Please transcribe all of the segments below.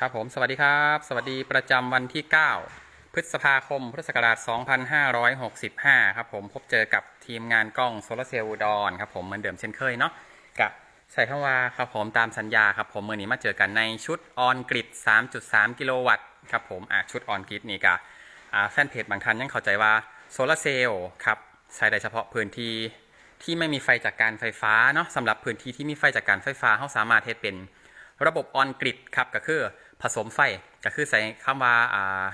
ครับผมสวัสดีครับ สวัสดีประจำวันที่ 9 พฤษภาคมพุทธศักราช 2565 ครับผมพบเจอกับทีมงานกล้องโซลาร์เซลล์ดอุดรครับผมเหมือนเดิมเช่นเคยเนาะกับใส่คำว่าครับผมตามสัญญาครับผมเมื่อนี้มาเจอกันในชุดออนกริด3.3 กิโลวัตต์ครับผมอะชุดออนกริดนี่กะอ่าแฟนเพจบางท่านยังเข้าใจว่าโซลาร์เซลล์ครับใช้ได้เฉพาะพื้นที่ที่ไม่มีไฟจากการไฟฟ้าเนาะสำหรับพื้นที่ที่มีไฟจากการไฟฟ้าเขาสามารถเทเป็นระบบออนกริดครับก็คือ ผสมไฟก็คือใส่คำว่าอ่า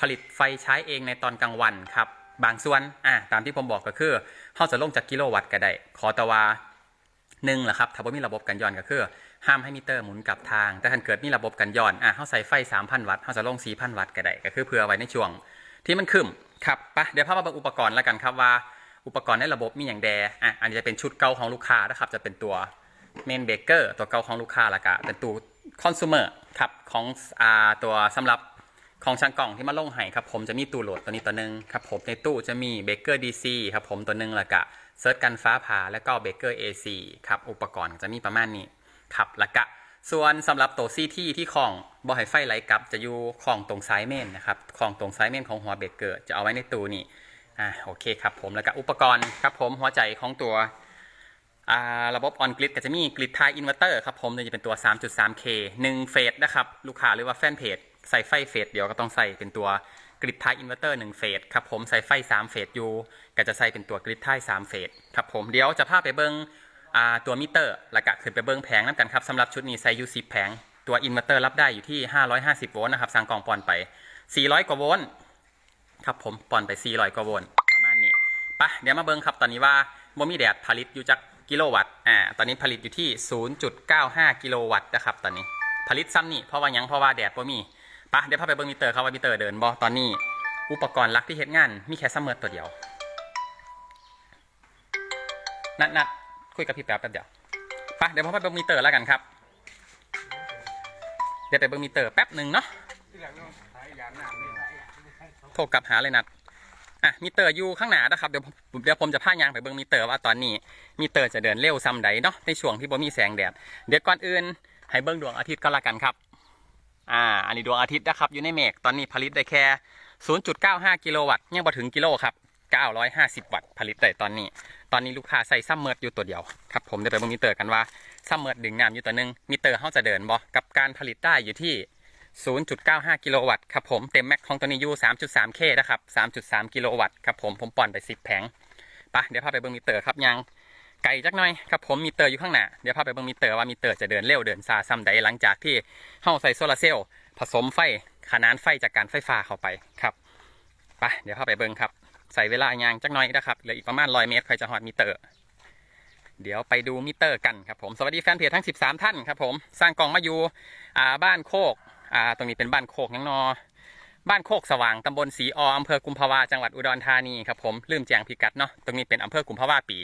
ผลิตไฟใช้เองในตอนกลางวันครับบางส่วนอ่าตามที่ผมบอกก็คือเขาจะลงจากกิโลวัตต์ก็ได้ขอแต่ว่าหนึ่งแหละครับถ้าว่ามีระบบกันย้อนก็คือ ห้ามให้มิเตอร์หมุนกลับทาง แต่ถ้าเกิดมีระบบกันย้อนอะเขาใส่ไฟ 3,000 วัตต์เขาจะลง 4,000 วัตต์ก็ได้ก็คือเผื่อไว้ในช่วง ที่มันขึ้นครับปะเดี๋ยวพามาเบิ่งอุปกรณ์แล้วกันครับว่าอุปกรณ์ในระบบมีอย่างแดอะอันนี้จะเป็นชุดเก่าของลูกค้านะครับจะเป็นตัวเมนเบเกอร์ตัวเก่าของลูกค้าและก็เป็นตัวคอน sumer ครับของอ่าตัวสำหรับของช่างกล่องที่มาลงให้ครับผมจะมีตู้โหลดตัวนี้ตัวหนึงครับผมในตู้จะมีเบเกอร์ดีซีครับผมตัวหนึงแล้วก็เซิร์ชกันฟ้าผ่าแล้วก็เบเกอร์เอซีครับอุปกรณ์จะมีประมาณนี้ครับแล้วก็ส่วนสำหรับตัวซีที่ที่ของบอให้ไฟไหลกลับ จะอยู่ของตรงซ้ายเมนนะครับของตรงซ้ายเมนของหัวเบเกอร์จะเอาไว้ในตู้นี่อ่าโอเคครับผมแล้วก็อุปกรณ์ครับผมหัวใจของตัว ระบบออนกริดก็จะมีกริดไทอินเวอร์เตอร์ครับผมเนี่ยจะเป็นตัว 3.3K 1เฟสนะครับ ลูกค้าหรือว่าแฟนเพจใส่ไฟเฟสเดียวก็ต้องใส่เป็นตัวกริดไทอินเวอร์เตอร์1เฟสครับผมใส่ไฟ 3 เฟสอยู่ก็จะใส่เป็นตัวกริดไท3เฟสครับผมเดี๋ยวจะพาไปเบิ้งตัวมิเตอร์แล้วก็ขึ้นไปเบิ้งแผงน้ำกันครับสำหรับชุดนี้ใส่ยู่10แผงตัวอินเวอร์เตอร์รับได้อยู่ที่ 550 โวลต์นะครับสั่งกล่องปอนไป 400 กว่าโวลต์ครับผมปอนไป 400 กว่าโวลต์ประมาณนี้ปะเดี๋ยวมาเบิ่งครับตอนนี้ว่าบ่มีแดดผลิตอยู่จัก กิโลวัตต์ อ่า ตอนนี้ผลิตอยู่ที่ 0.95 กิโลวัตต์นะครับตอนนี้ ผลิตซ้ำนี่เพราะว่ายังเพราะว่าแดดบ่มีปะเดี๋ยวพาไปเบิ่งมิเตอร์ครับว่ามิเตอร์เดินบ่ตอนนี้ อุปกรณ์หลักที่เฮ็ดงาน มีแค่ซัมเมอร์ตัวเดียว นัดนัดคุยกับพี่แป๊บแป๊บเดียวปะเดี๋ยวพาไปเบิ่งมิเตอร์แล้วกันครับ เดี๋ยวไปเบิ่งมิเตอร์แป๊บหนึ่งเนาะ โทรกลับหาเลยนัด อะมิเตอร์อยู่ข้างหน้านะครับเดี๋ยวผมเดี๋ยวผมจะพายางไปเบิ่งมิเตอร์ว่าตอนนี้มิเตอร์จะเดินเร็วซ้ำใดเนาะในช่วงที่บ่มีแสงแดดเดี๋ยวก่อนอื่นให้เบิ่งดวงอาทิตย์ก็แล้วกันครับอ่าอันนี้ดวงอาทิตย์นะครับอยู่ในเมฆตอนนี้ผลิตได้แค่ 0.95 กิโลวัตต์ยังบ่ถึงกิโลครับ950 วัตต์ผลิตได้ตอนนี้ ตอนนี้ลูกค้าใส่ซัมเมอร์อยู่ตัวเดียวครับผมเดี๋ยวไปเบิ่งมิเตอร์กันว่าซัมเมอร์ดึงน้ำอยู่ตัวหนึงมิเตอร์เขาจะเดินบ่กับการผลิตได้อยู่ที่ 0.95 กิโลวัตต์ครับผมเต็มแม็กของตัวนี้อยู่ 3.3K นะครับ 3.3 กิโลวัตต์ครับผมผมป่อนไป 10 แผงไปะเดี๋ยวพาไปเบิ่งมิเตอร์ครับยังไกลจักหน่อยครับผมมิเตอร์อยู่ข้างหน้าเดี๋ยวพาไปเบิ่งมิเตอร์ว่ามิเตอร์จะเดินเร็วเดินซาซ้ำใดหลังจากที่เฮาใส่โซลาร์เซลล์ผสมไฟขนานไฟจากการไฟฟ้าเข้าไปครับไปเดี๋ยวพาไปเบิ่งครับใส่เวลายางจักหน่อยนะครับเหลืออีกประมาณ100เมตรใครจะฮอดมิเตอร์เดี๋ยวไปดูมิเตอร์กันครับผมสวัสดีแฟนเพจทั้ง 13 ท่านครับผมสร้างกล่องมาอยู่อ่าบ้านโคก อ่าตรงนี้เป็นบ้านโคกยังนอ บ้านโคกสว่างตำบลศรีอออำเภอกุมภาวาจังหวัดอุดรธานีครับผมลืมแจ้งพิกัดเนาะตรงนี้เป็นอำเภอกุมภาวาปี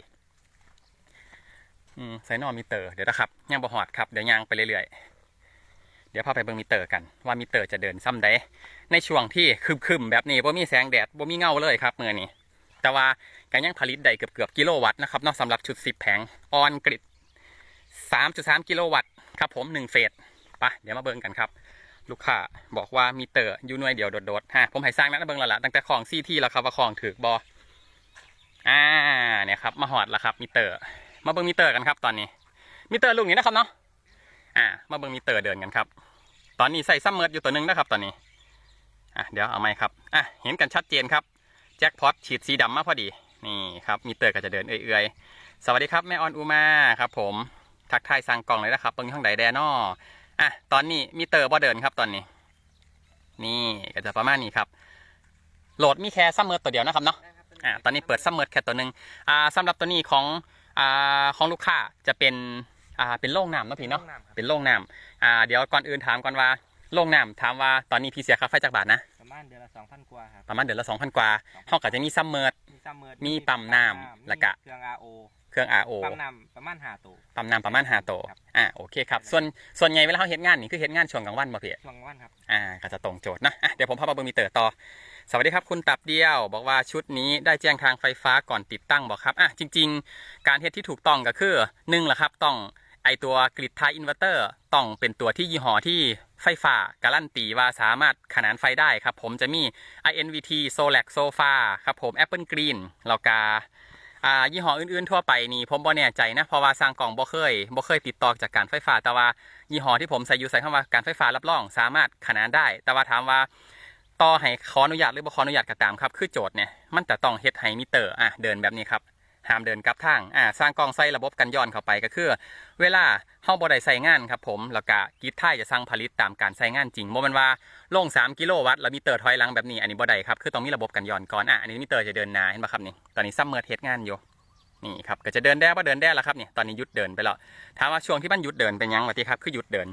อืมใส่นอมิเตอร์เดี๋ยวนะครับย่างบ่หอดครับเดี๋ยวย่างไปเรื่อยๆเดี๋ยวพาไปเบิ่งมิเตอร์กัน ว่ามิเตอร์จะเดินซ้ำใดในช่วงที่คึมๆแบบนี้บ่มีแสงแดดบ่มีเงาเลยครับเมื่อนี้แต่ว่าการยังผลิตได้เกือบๆกิโลวัตต์นะครับนอกสำหรับชุด10แผงออนกริด3.3กิโลวัตต์ครับผม1เฟสไปะเดี๋ยวมาเบิ่งกันครับ ลูกค้าบอกว่ามีเตอร์อยู่หน่วยเดียวโดดๆฮะผมให้สร้างนักเบิ่งแล้วล่ะตั้งแต่ของซีที่แล้วครับว่าของถือบออ่าเนี่ยครับมาหอดแล้วครับมีเตอร์ มาเบิ่งมีเตอร์กันครับตอนนี้ มีเตอร์ลูกนี้นะครับเนาะอ่า มาเบิ่งมีเตอร์เดินกันครับ ตอนนี้ใส่ซัมเมอร์อยู่ตัวหนึงนะครับ ตอนนี้อะเดี๋ยวเอาไหมครับอะเห็นกันชัดเจนครับแจ็คพอตฉีดสีดำมาพอดีนี่ครับมีเตอร์ก็จะเดินเอื่อยๆสวัสดีครับแม่ออนอูมาครับ ผมทักทายสั่งกล่องเลยนะครับตรงนี้ข้างใดแดนอ อะตอนนี้มีเตอร์บ่เดินครับตอนนี้ นี่ก็จะประมาณนี้ครับ โหลดมีแค่ซัมเมอร์ตัวเดียวนะครับเนาะอ่าตอนนี้เปิดซัมเมอร์แค่ตัวหนึ่งอ่าสำหรับตัวนี้ของอ่าของลูกค้าจะเป็นอ่าเป็นโล่งน้ำเนาะพี่เนาะเป็นโล่งน้ำอ่าเดี๋ยวก่อนอื่นถามก่อนว่าโล่งน้ำถามว่าตอนนี้พี่เสียค่าไฟจากบาทนะประมาณเดือนละสองพันกว่าครับประมาณเดือนละสองพันกว่าเท่ากับจะมีซัมเมอร์มีซัมเมอร์มีปั๊มน้ำแล้วก็เครื่อง RO เค รื่อง RO ปั๊มน้ำประมาณห้าตัว ปั๊มน้ำประมาณห้าโตวครับ อ่าโอเคครับ ส่วนส่วนใหญ่เวลาเขาเฮ็ดงานนี่คือเฮ็ดงานช่วงกลางวันบ่พี่ ช่วงวันครับ อ่าก็จะตรงโจทย์นะอะเดี๋ยวผมพามาเบอร์มิเตอร์ต่อ สวัสดีครับคุณตับเดียว บอกว่าชุดนี้ได้แจ้งทางไฟฟ้าก่อนติดตั้งบอกครับอะจริง ๆ การเฮ็ดที่ถูกต้องก็คือหนึ่งแหละครับต้องอตัวกริดไทยอินเวอร์เตอร์ต้องเป็นตัวที่ยี่ห้อที่ไฟฟ้าการันตีว่าสามารถขนานไฟได้ครับ ผมจะมี INVT Solac Sofa ครับผม Apple Green แล้วก็ อ่ายี่ห้ออื่นๆทั่วไปนี่ผมบ่แน่ใจนะเพราะว่าสร้างกล่องบ่เคยบ่เคยติดต่อจากการไฟฟ้า แต่ว่ายี่ห้อที่ผมใส่อยู่ใส่คำว่าการไฟฟ้ารับรอง สามารถขนานได้ แต่ว่าถามว่าต่อให้ขออนุญาตหรือบ่ขออนุญาตก็ตามครับ คือโจทย์เนี่ยมันจะต้องเฮ็ดให้มิเตอร์อะเดินแบบนี้ครับ ห้ามเดินกลับทางอ่าสร้างกล้องใส่ระบบกันย้อนเข้าไปก็คือ เวลาเฮาบ่ได้ใส่งานครับผมแล้วก็กีดท้ายจะสั่งผลิตตามการใช้งานจริงบ่แม่นว่าลง 3 กิโลวัตต์แล้วมิเตอร์ถอยหลังแบบนี้อันนี้บ่ได้ครับคือต้องมีระบบกันย้อนก่อนอะอันนี้มิเตอร์จะเดินหน้าเห็นป่ะครับนี่ตอนนี้ซัมเมอร์เทสงานอยู่นี่ครับก็จะเดินได้บ่เดินได้แล้วครับนี่ตอนนี้หยุดเดินไปแล้วถามว่าช่วงที่มันหยุดเดินเป็นยังวะที่ครับคือหยุดเดิน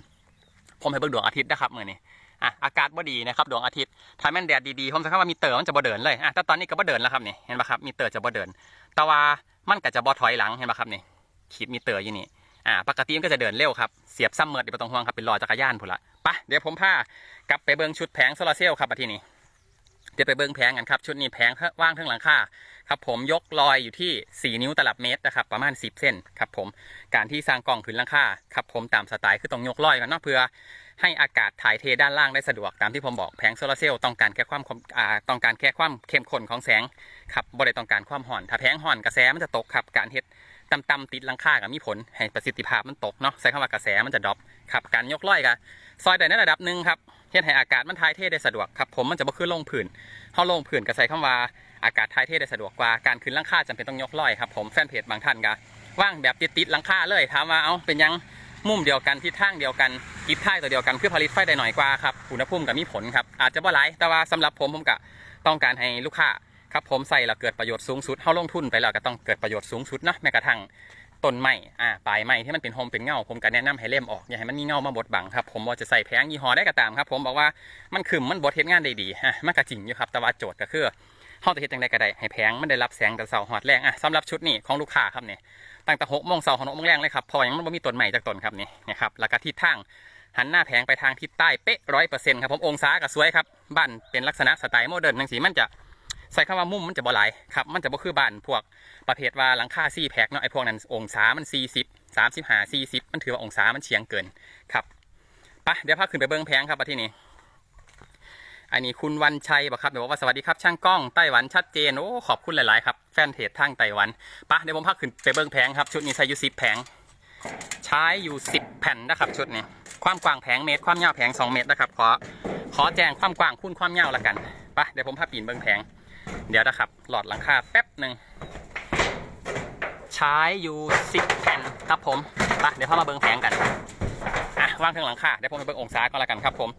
ผมให้เบิ่งดวงอาทิตย์นะครับมื้อนี้อะอากาศบ่ดีนะครับดวงอาทิตย์ถ้าแม่นแดดดีๆผมจะคำว่ามีเตอร์มันจะบ่เดินเลยอะแต่ตอนนี้ก็บ่เดินแล้วครับนี่เห็นปะครับมีเตอร์จะบ่เดิน แต่ว่ามันก็จะบ่ถอยหลังเห็นปะครับนี่ขีดมีเตอร์อยู่นี่อ่าปกติมันก็จะเดินเร็วครับเสียบซ้ำเมิดเดี๋ยวบ่ต้องห่วงครับเป็นรอจักรยานพุ่นละปะเดี๋ยวผมพากลับไปเบิ่งชุดแผงโซลาร์เซลล์ครับที่นี้เดี๋ยวไปเบิ่งแผงกันครับ ชุดนี้แผงว่างทั้งหลังคาครับผมยกลอยอยู่ที่ 4 นิ้วตลับเมตรนะครับประมาณ 10 เส้นครับผมการที่สร้างกล่องขึ้นหลังคาครับผมตามสไตล์คือต้องยกลอยกันเนาะเพื่อ ให้อากาศถ่ายเทด้านล่างได้สะดวกตามที่ผมบอกแผงโซลาร์เซลล์ต้องการแค่ความคมอ่าต้องการแค่ความเข้มข้นของแสงครับบ่ได้ต้องการความห่อน ถ้าแผงห่อนกระแสมันจะตกครับการเฮ็ดต่ำๆติดลังคากับมีผลให้ประสิทธิภาพมันตกเนาะใช้คำว่ากระแสมันจะดรอปครับการยกล้อยกับซอยได้ในระดับหนึ่งครับเฮ็ดให้อากาศมันถ่ายเทได้สะดวกครับผมมันจะบ่ขึ้นลงผื่นเฮาลงผื่นก็ใช้คำว่าอากาศถ่ายเทได้สะดวกกว่าการขึ้นลังคาจำเป็นต้องยกล้อยครับผมแฟนเพจบางท่านก็ว่างแบบติดๆหลังคาเลยถามว่าเอ้าเป็นยัง มุมเดียวกันทิศทางเดียวกันกิฟท้ายตัวเดียวกันคือผลิตไฟได้หน่อยกว่าครับอุณหภูมิกับมีผลครับอาจจะบ่หลายแต่ว่าสำหรับผมผมก็ต้องการให้ลูกค้าครับผมใส่แล้วเกิดประโยชน์สูงสุดเฮาลงทุนไปแล้วก็ต้องเกิดประโยชน์สูงสุดนะแม้กระทั่งต้นไม้อ่าปลายไม้ที่มันเป็นโฮมเป็นเงาผมก็แนะนำให้เล่มออกอย่าให้มันมีเงามาบดบังครับผมว่าจะใส่แผงยี่ห้อได้ก็ตามครับ ผมบอกว่ามันขึ้นมันบดเฮ็ดงานได้ดีอะมันก็จริงอยู่ครับแต่ว่าโจทย์ก็คือเฮาจะเฮ็ดจังไดก็ได้ให้แผงมันได้รับแสงแต่เสาหอดแรงอะสำหรับชุดนี้ของลูกค้าครับเนี่ย ตั้งแต่หกโมงเช้าของหกโมงแรงเลยครับพอยังมันบ่มีต้นใหม่จากต้นครับนี่นะครับแล้วก็ทิศทางหันหน้าแผงไปทางทิศใต้เป๊ะร้อยเปอร์เซ็นต์ครับผมองศาก็สวยครับบ้านเป็นลักษณะสไตล์โมเดิร์นทั้งสีมันจะใส่คำว่ามุมมันจะบ่หลายครับมันจะบ่คือบ้านพวกประเภทว่าหลังคาซี่แพกเนาะไอ้พวกนั้นองศามันสี่สิบสามสิบห้าสี่สิบมันถือว่าองศามันเฉียงเกินครับไปเดี๋ยวพาขึ้นไปเบิ้งแผงครับที่นี่ อันนี้คุณวันชัยบอกครับเดี๋ยวบอกว่าสวัสดีครับช่างกล้องไต้หวันชัดเจนโอ้ขอบคุณหลาย ๆ ครับ แฟนเพจทางไต้หวันปะเดี๋ยวผมพักขึ้นไปเบิ้งแผงครับ ชุดนี้ใช้อยู่สิบแผง ใช้อยู่สิบแผ่นนะครับชุดนี้ความกว้างแผงเมตรความยาวแผงสองเมตรนะครับขอขอแจ้งความกว้างคูณความยาวละกันปะเดี๋ยวผมพาปีนเบิ้งแผง เดี๋ยวนะครับ หลอดหลังคาแป๊บหนึ่งใช้อยู่สิบแผ่นครับผมปะเดี๋ยวพามาเบิ้งแผงกันอะวางถึงหลังคาเดี๋ยวผมไปเบิ้งองศาก็แล้วกันครับผม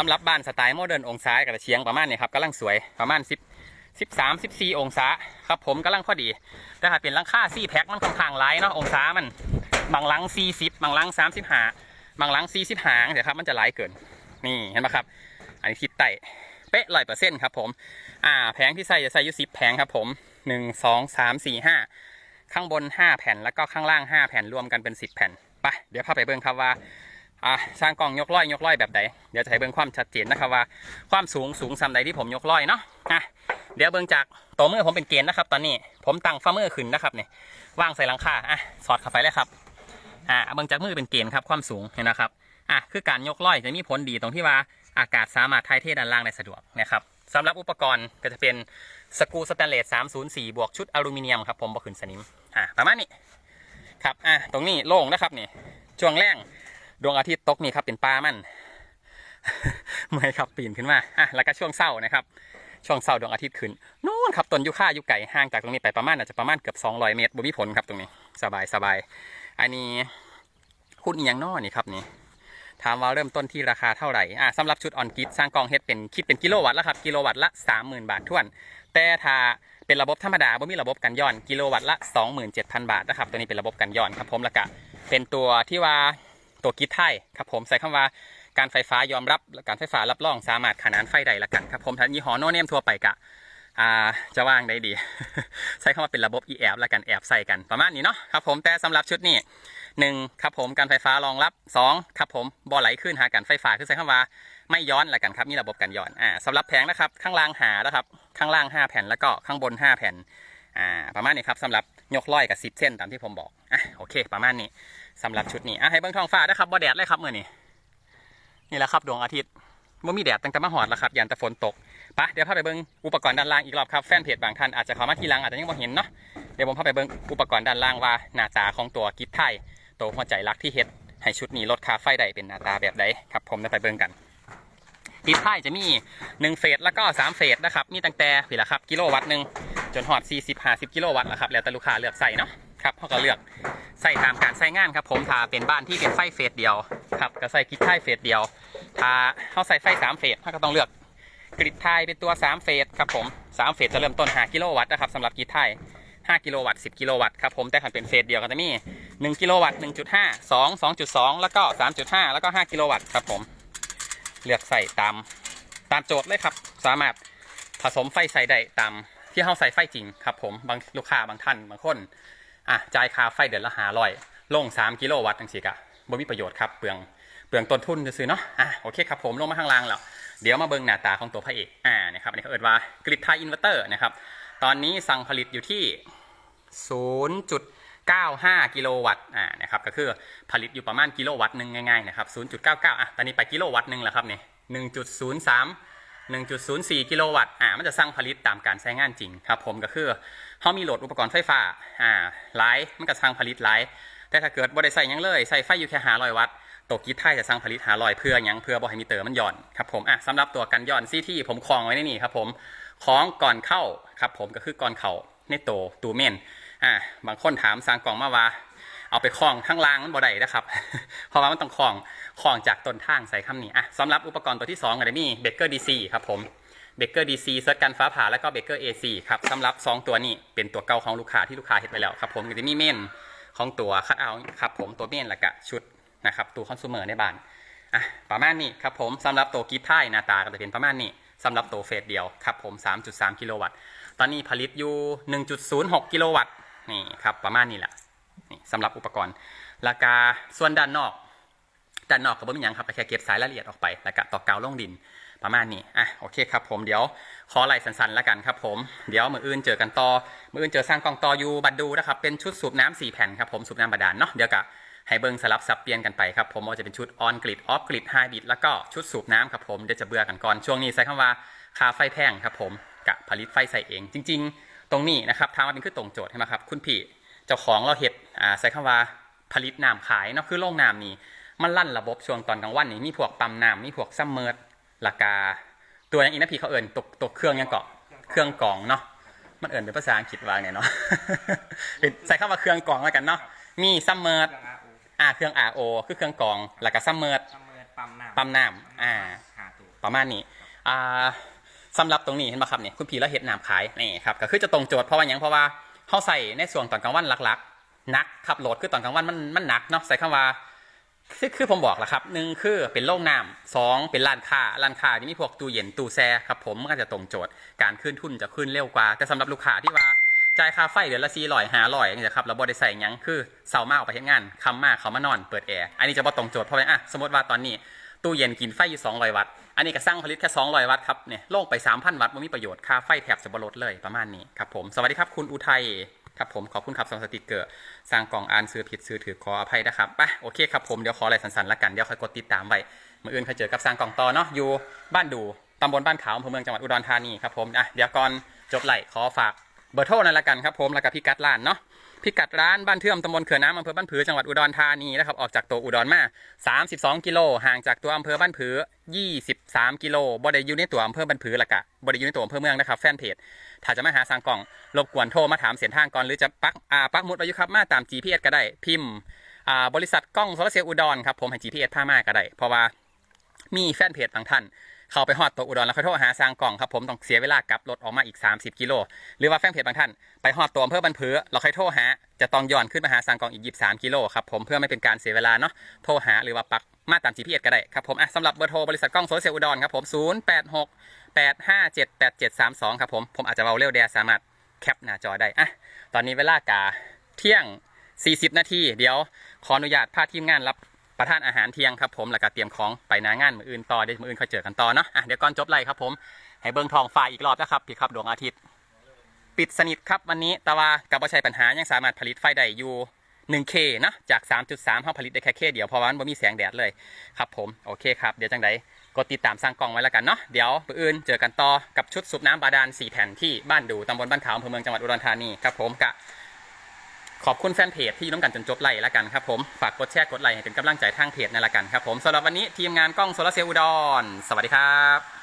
สำหรับบ้านสไตล์โมเดิร์นองศากับเฉียงประมาณนี้ครับกำลังสวยประมาณ 10 13 14 องศาครับผมกำลังพอดีแต่ถ้าเป็นลังคาซี่แพ็คมันค่อนข้างหลายเนาะองศามันบางลัง 40 บางลัง 35 บางลัง40หางเดี๋ยวครับมันจะหลายเกิน นี่เห็นไหมครับ อันนี้ทิศใต้เป๊ะร้อยเปอร์เซ็นต์ครับผม อ่า แผงที่ใส่จะใส่อยู่สิบแผงครับผมหนึ่งสองสามสี่ห้าข้างบน5แผ่นแล้วก็ข้างล่าง5แผ่นรวมกันเป็น10แผ่น ไป เดี๋ยวพาไปเบิ่งครับว่า อ่าสร้างกล่องยกล้อยยกล้อยแบบใดเดี๋ยวจะให้เบิ่งความชัดเจนนะครับว่า ความสูงสูงซ้ำใดที่ผมยกล้อยเนาะอะเดี๋ยวเบิ่งจากตัวมือผมเป็นเกณฑ์นะครับ ตอนนี้ผมตั้งฝ่ามือขึ้นนะครับเนี่ยวางใส่หลังคาอะสอดเข้าไปเลยครับอ่าเบิ่งจากมือเป็นเกณฑ์ครับความสูงเห็นนะครับอะคือการยกล้อยจะมีผลดีตรงที่ว่าอากาศสามารถถ่ายเทด้านล่างได้สะดวกนะครับสำหรับอุปกรณ์ก็จะเป็นสกูสแตนเลส304 บวกชุดอลูมิเนียมครับผมบ่ขึ้นสนิมอะประมาณนี้ครับอะตรงนี้โล่งนะครับนี่ช่วงแรง ดวงอาทิตย์ตกนี่ครับเป็นปลามันเมื่ครับปีนขึ้นมาอะแล้วก็ช่วงเศร้านะครับ ช่วงเศร้าดวงอาทิตย์ขึ้นนู่นครับต้นยูคายูไก่ห่างจากตรงนี้ไปประมาณอาจจะประมาณเกือบ200 เมตรบ่มีผลครับตรงนี้สบายสบายอันนี้คุณอียังนอนี่ครับนี่ถามว่าเริ่มต้นที่ราคาเท่าไหร่อะสำหรับชุดออนกิดสร้างกองเฮ็ดเป็นคิดเป็นกิโลวัตต์แล้วครับกิโลวัตต์ละ30,000 บาททวน แต่ถ้าเป็นระบบธรรมดาบ่มีระบบกันย้อนกิโลวัตต์ละ 27,000 บาทนะครับตัวนี้เป็นระบบกันย้อนครับผมแล้วก็เป็นตัวที่ว่า ตัวกิทไทยครับผมใส่คำว่าการไฟฟ้ายอมรับการไฟฟ้ารับรองสามารถขนานไฟใดละกันครับผมถ้ายี่ห้อโนเนมทั่วไปกะอ่าจะว่างได้ดี ใช้คำว่าเป็นระบบ e แอบละกันแอบใส่กันประมาณนี้เนาะครับผมแต่สำหรับชุดนี้หนึ่งครับผมการไฟฟ้ารองรับสองครับผมบ่อไหลขึ้นหาการไฟฟ้าคือใช้คำว่าไม่ย้อนละกันครับมีระบบกันย้อนอ่าสำหรับแผงนะครับข้างล่างหาแล้วครับข้างล่าง 5 แผ่นแล้วก็ข้างบน 5 แผ่นอ่าประมาณนี้ครับสำหรับยกล้อยกับ10เส้นตามที่ผมบอกอะโอเค ประมาณนี้ สำหรับชุดนี้อะให้เบิ่งท้องฟ้านะครับบ่แดดเลยครับเมื้อนี้นี่แหละครับดวงอาทิตย์บ่มีแดดตั้งแต่มาหอดแล้วครับยันแต่ฝนตกปะเดี๋ยวพาไปเบิ่งอุปกรณ์ด้านล่างอีกรอบครับแฟนเพจบางท่านอาจจะเข้ามาทีหลังอาจจะยังบ่เห็นเนาะเดี๋ยวผมพาไปเบิ่งอุปกรณ์ด้านล่างว่าหน้าตาของตัวกิฟต์ไทยตัวหัวใจรักที่เฮ็ดให้ชุดนี้ลดค่าไฟไดเป็นหน้าตาแบบใดครับ ผมจะไปเบิ่งกันกิฟต์ไทยจะมี1เฟสแล้วก็3เฟสนะครับมีตั้งแต่พี่ละครับกิโลวัตต์หนึ่งจนหอด40 50กิโลวัตต์นะครับแล้วแต่ลูกค้าเลือกใส่เนาะ ครับเขาก็เลือกใส่ตามการใช้งานครับ ผมถ้าเป็นบ้านที่เป็นไฟเฟสเดียวครับก็ใส่กิฟต์ไทยเฟสเดียว ถ้าเขาใส่ไฟ3เฟสเขาก็ต้องเลือกกริดไทยเป็นตัว3เฟสครับผม3เฟสจะเริ่มต้น5กิโลวัตต์นะครับสำหรับกิฟต์ไทย5กิโลวัตต์10กิโลวัตต์ครับผมแต่ถ้าเป็นเฟสเดียวก็จะมี1กิโลวัตต์1.5 2 2.2แล้วก็3.5แล้วก็5กิโลวัตต์ครับผมเลือกใส่ตามตามโจทย์เลยครับ สามารถผสมไฟใส่ได้ตามที่เขาใส่ไฟจริงครับผมบางลูกค้าบางท่านบางคน อะจ่ายค่าไฟเดือนละหาร้อยลง 3 กิโลวัตต์จังสิกะบ่มีประโยชน์ครับเปลืองเปลืองต้นทุนซื้อๆเนาะอะโอเคครับผมลงมาข้างล่างแล้วเดี๋ยวมาเบิ่งหน้าตาของตัวพระเอกอ่านะครับอันนี้เขาเอิ้นว่ากริดไทยอินเวอร์เตอร์นะครับตอนนี้สั่งผลิตอยู่ที่ 0.95 กิโลวัตต์อ่านะครับก็คือผลิตอยู่ประมาณกิโลวัตต์หนึ่งง่ายๆนะครับ 0.99 อะตอนนี้ไปกิโลวัตต์หนึ่งแล้วครับเนี่ย1.03 1.04 กิโลวัตต์อ่ามันจะสร้างผลิตตามการใช้งานจริงครับผมก็คือ เขามีโหลดอุปกรณ์ไฟฟ้าอ่าหลายมันก็สร้างผลิตหลาย แต่ถ้าเกิดบ่ได้ใส่ยังเลยใส่ไฟอยู่แค่500วัตต์ตัวกีตไทยจะสร้างผลิต500เพื่อหยังเพื่อบ่ให้มีเตอร์มันหย่อนครับผมอะสำหรับตัวกันหย่อนซี่ที่ผมคล้องไว้ในนี่ครับผมคล้องก่อนเข้าครับผมก็คือก่อนเข้าในตัวตูเมนอ่าบางคนถามสร้างกล่องมาว่าเอาไปคล้องทั้งล่างมันบ่ได้นะครับ เพราะว่ามันต้องคล้องคล้องจากต้นทางใส่คำนี้อะสำหรับอุปกรณ์ตัวที่2ก็จะมีเบเกอร์ดีซีครับผม เบเกอร์ดีซีเซิร์ชกันฟ้าผ่าแล้วก็เบเกอร์เอซีครับสำหรับ 2 ตัวนี้เป็นตัวเก่าของลูกค้าที่ลูกค้าเห็นไปแล้วครับผมก็จะมีเมนของตัวคัดเอาครับผมตัวเมนแล้วก็ชุดนะครับตัวคอน sumer ในบ้านอะประมาณนี้ครับผมสำหรับตัวกีทายหน้าตาก็จะเป็นประมาณนี้สำหรับตัวเฟสเดียวครับผม 3.3 กิโลวัตต์ ตอนนี้ผลิตอยู่ 1.06 กิโลวัตต์นี่ครับประมาณนี้แหละนี่สำหรับอุปกรณ์ ราคาส่วนด้านนอกด้านนอกก็บ่มีหยังครับแค่เก็บสายละเอียดออกไปแล้วก็ตอกกาวลงดิน ประมาณนี้ อะ โอเคครับผม เดี๋ยวขอไล่สันๆแล้วกันครับผม เดี๋ยวมืออื่นเจอกันต่อ มืออื่นเจอสร้างกองต่ออยู่บัดดูนะครับ เป็นชุดสูบน้ำสี่แผ่นครับผม สูบน้ำบาดาลเนาะ เดี๋ยวกะให้เบิ้งสลับสับเปลี่ยนกันไปครับผมว่าจะเป็นชุดออนกริดออฟกริดไฮบริดแล้วก็ชุดสูบน้ำครับผม เดี๋ยวจะเบื่อกันก่อน ช่วงนี้ใช้คำว่าคาไฟแพงครับผมกะผลิตไฟใส่เอง จริง ๆ ตรงนี้นะครับทางมาเป็นคือตรงโจทย์ใช่ไหมครับ คุณพี่เจ้าของเราเห็ดอ่าใช้คำว่าผลิตน้ำขายเนาะ คือโรงน้ำนี่ มันลั่นระบบช่วงตอนกลางวันนี่มีพวกปั๊มน้ำมีพวกซัมเมอร์ ราคาตัวอย่างอีกนะพี่เขาเอิญตกตกเครื่องยังเกาะเครื่องกรองเนาะมันเอิญเป็นภาษาอังกฤษว่าไงเนาะเป็นใส่คำว่าเครื่องกรองแล้วกันเนาะมีซัมเมอร์เครื่อง RO อ่าเครื่อง RO คือเครื่องกรองแล้วก็ซัมเมอร์ซัมเมอร์ปั๊มน้ำปั๊มน้ำอ่าหาตัวประมาณนี้อ่าสำหรับตรงนี้เห็นไหมครับเนี่ยคุณพีแล้วเห็ดน้ำขายนี่ครับก็คือจะตรงโจทย์เพราะว่าหยังเพราะว่าเขาใส่ในส่วนตอนกลางวันหลักๆหนักขับโหลดคือตอนกลางวันมันมันหนักเนาะใส่คำว่า คือคือผมบอกแหละครับหนึ่งคือเป็นโรงน้ำสองเป็นร้านค้าร้านค้าที่มีพวกตู้เย็นตู้แช่ครับผมมันก็จะตรงโจทย์การขึ้นทุนจะขึ้นเร็วกว่า แต่สำหรับลูกค้าที่ว่าจ่ายค่าไฟเดือนละสี่ร้อยห้าร้อยนี่นะครับแล้วบ่ไดใส่ยังคือเสาร์มาออกไปทำงานคำมากเขามานอนเปิดแอร์อันนี้จะบ่ตรงโจทย์เพราะว่าอะสมมติว่าตอนนี้ตู้เย็นกินไฟอยู่200 วัตต์ อันนี้ก็สร้างผลิตแค่200 วัตต์ครับเนี่ยโลงไป 3,000 วัตต์มันมีประโยชน์ค่าไฟแถบจะบลดเลยประมาณนี้ครับผม สวัสดีครับคุณอุทัย ครับผมขอบคุณครับสองสติกเกอร์สร้างกล่องอ่านซื้อผิดซื้อถือขออภัยนะครับไปโอเคครับผมเดี๋ยวขออะไรสันๆละกันเดี๋ยวค่อยกดติดตามไว้มื่ออื่นค่อยเจอกับสร้างกล่องต่อเนาะอยู่บ้านดูตำบลบ้านขาวอำเภอเมืองจังหวัดอุดรธานีครับผมอะเดี๋ยวก่อนจบไลฟ์ขอฝาก เบอร์โทรนั่นละกันครับผมแล้วก็พิกัดร้านเนาะพิกัดร้านบ้านเทื่อมตำบลเขื่อนน้ำอำเภอบ้านผือจังหวัดอุดรธานีนะครับออกจากตัวอุดรมา 32 กิโลห่างจากตัวอำเภอบ้านผือ 23 กิโลบ่ได้อยู่ในตัวอำเภอบ้านผือละกะบ่ได้อยู่ในตัวอำเภอเมืองนะครับแฟนเพจถ้าจะมาหาสร้างกล่องรบกวนโทรมาถามเส้นทางก่อนหรือจะปักอ่าปักมุดอายุครับมาตาม GPS ก็ได้พิมพ์อ่าบริษัทกล้องโซลาร์เซลล์อุดรครับผมให้ GPS พามาก็ได้เพราะว่ามีแฟนเพจบางท่าน เข้าไปฮอดตัวอุดรแล้วเขาโทรหาสร้างกล่องครับผมต้องเสียเวลากลับรถออกมาอีก 30 กิโลหรือว่าแฟนเพจบางท่านไปฮอดตัวอำเภอบันเพือเราค่อยโทรหาจะต้องย้อนขึ้นมาหาสร้างกล่องอีก 23 กิโลครับผมเพื่อไม่เป็นการเสียเวลาเนาะโทรหาหรือว่าปักมาตาม GPS ก็ได้ครับผมอะสำหรับเบอร์โทรบริษัทกล้องโซลาร์เซลอุดรครับผม 086 857 8732 ครับผม ผมอาจจะเบาเร็วแดสามารถแคปหน้าจอได้อะตอนนี้เวลากาเที่ยง 40 นาที เดี๋ยวขออนุญาตพาทีมงานรับ ประทานอาหารเที่ยงครับผมแล้วก็เตรียมของไปนางานมืออื่นต่อเดี๋ยวมืออื่นค่อยเจอกันต่อเนาะอะเดี๋ยวก่อนจบไล่ครับผมให้เบิ่งทองฟ้าอีกรอบนะครับพี่ครับดวงอาทิตย์ ปิดสนิทครับวันนี้แต่ว่ากับว่าใช้ปัญหายังสามารถผลิตไฟได้อยู่ 1K นะจาก 3.3เขาผลิตได้แค่ K เดียวเพราะว่ามันมีแสงแดดเลยครับผมโอเคครับเดี๋ยวจังไดกดติดตามสร้างกล้องไว้แล้วกันเนาะเดี๋ยวปืนอื่นเจอกันต่อกับชุดสูบน้ำบาดาล4แผ่นที่บ้านดูตำบลบ้านขาวอำเภอเมืองจังหวัดอุดรธานีครับผมกะ ขอบคุณแฟนเพจที่น้องกันจนจบไล่ละกันครับผม ฝากกดแชร์กดไลค์ให้เป็นกำลังใจทางเพจนั่นละกันครับผมสำหรับวันนี้ทีมงานกล้องโซลาร์เซลล์อุดร สวัสดีครับ